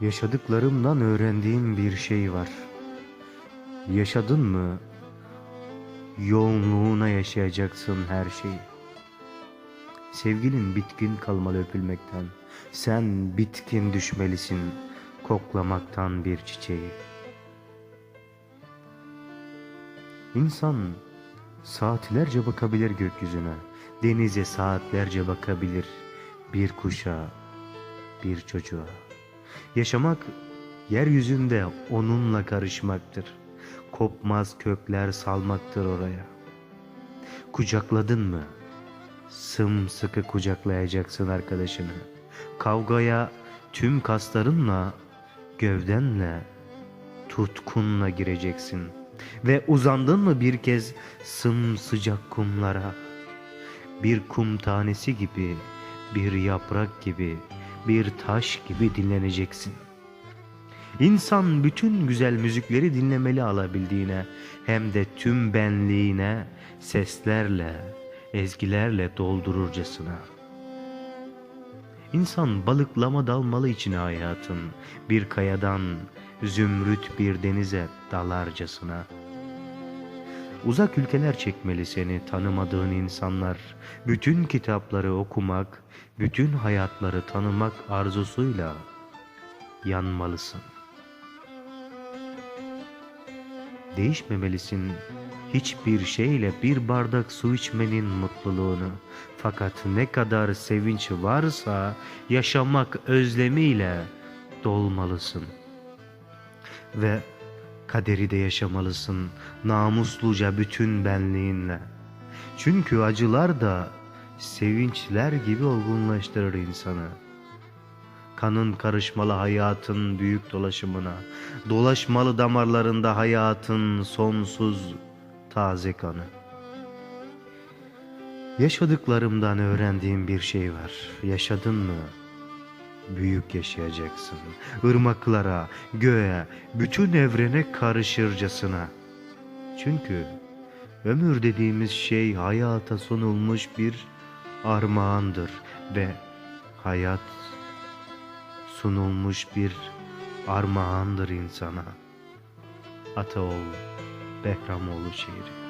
Yaşadıklarımdan öğrendiğim bir şey var. Yaşadın mı? Yoğunluğuna yaşayacaksın her şeyi. Sevgilin bitkin kalmalı öpülmekten. Sen bitkin düşmelisin koklamaktan bir çiçeği. İnsan saatlerce bakabilir gökyüzüne. Denize saatlerce bakabilir. Bir kuşa, bir çocuğa. Yaşamak yeryüzünde onunla karışmaktır. Kopmaz kökler salmaktır oraya. Kucakladın mı? Sımsıkı kucaklayacaksın arkadaşını. Kavgaya tüm kaslarınla, gövdenle, tutkunla gireceksin. Ve uzandın mı bir kez sımsıcak kumlara? Bir kum tanesi gibi, bir yaprak gibi, bir taş gibi dinleneceksin. İnsan bütün güzel müzikleri dinlemeli alabildiğine, hem de tüm benliğine seslerle, ezgilerle doldururcasına. İnsan balıklama dalmalı içine hayatın, bir kayadan zümrüt bir denize dalarcasına. Uzak ülkeler çekmeli seni tanımadığın insanlar, bütün kitapları okumak, bütün hayatları tanımak arzusuyla yanmalısın. Değişmemelisin hiçbir şeyle bir bardak su içmenin mutluluğunu. Fakat ne kadar sevinç varsa yaşamak özlemiyle dolmalısın. Ve kaderi de yaşamalısın namusluca bütün benliğinle. Çünkü acılar da sevinçler gibi olgunlaştırır insanı. Kanın karışmalı hayatın büyük dolaşımına, dolaşmalı damarlarında hayatın sonsuz taze kanı. Yaşadıklarımdan öğrendiğim bir şey var. Yaşadın mı? Büyük yaşayacaksın. Irmaklara, göğe, bütün evrene karışırcasına. Çünkü ömür dediğimiz şey hayata sunulmuş bir armağandır ve hayat sunulmuş bir armağandır insana. Ataoğlu, Behramoğlu şiiri.